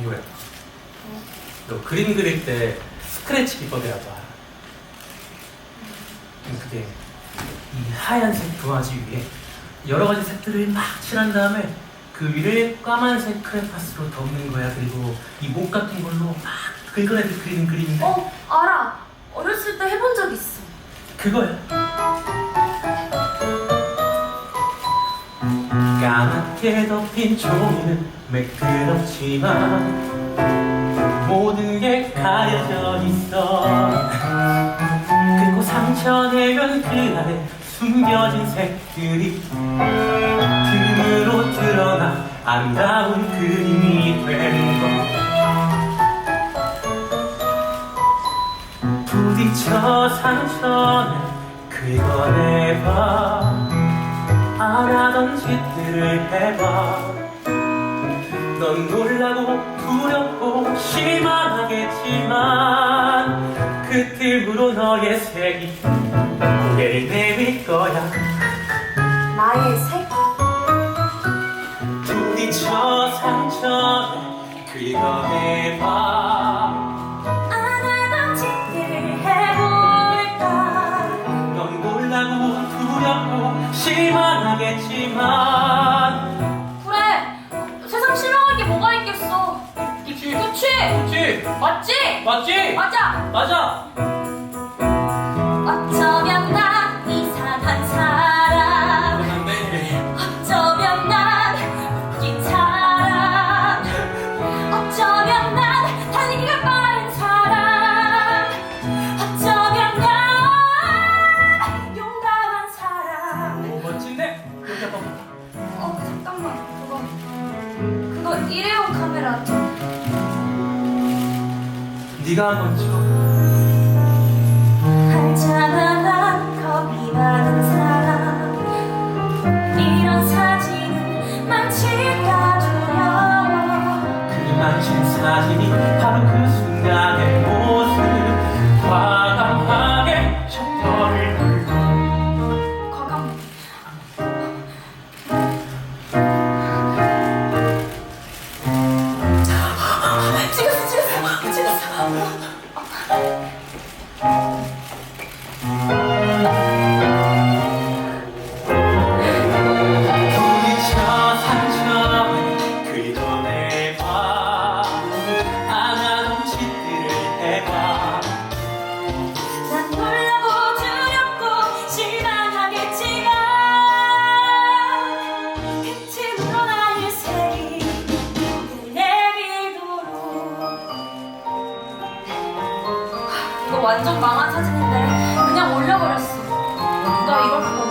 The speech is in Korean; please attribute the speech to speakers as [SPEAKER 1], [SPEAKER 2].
[SPEAKER 1] 이거야. 너 그림 그릴 때 스크래치 기법이라고 알아. 음, 그게 이 하얀색 도화지 위에 여러 가지 색들을 막 칠한 다음에 그 위를 까만색 크레파스로 덮는 거야. 그리고 이 목 같은 걸로 막 긁어내듯 그리는 그림인데
[SPEAKER 2] 어, 알아. 어렸을 때 해본 적 있어.
[SPEAKER 1] 그거야. 까맣게 덮인 종이는 매끄럽지만 모든 게 가려져 있어. 그리고 상처 내면 그 안에 숨겨진 색들이 틈으로 드러나 아름다운 그림이 되는 것. 부딪혀 상처는 긁어내봐 안 하던 짓들을 해봐. 넌 놀라고 두렵고 실망하겠지만 그 틈으로 너의 색이 고개를 내밀 거야.
[SPEAKER 2] 나의 색?
[SPEAKER 1] 부딪혀 상처는 긁어내봐 하겠지만
[SPEAKER 2] 그래. 세상 실망할 게 뭐가 있겠어.
[SPEAKER 1] 그치
[SPEAKER 2] 그치?
[SPEAKER 1] 그치
[SPEAKER 2] 맞지?
[SPEAKER 1] 맞지?
[SPEAKER 2] 맞아.
[SPEAKER 1] 맞아
[SPEAKER 2] 잠깐만 그거. 그거 일회용 카메라.
[SPEAKER 1] 네가 한번 찍어
[SPEAKER 2] 난 겁이 많은 사람. 이런 사진은 많지가 두려워.
[SPEAKER 1] 그 만진 사진이 바로 그 순간의 모습. 과
[SPEAKER 2] 찍 완전 망한 사진인데 그냥 올려버렸어. 누가 이걸 보고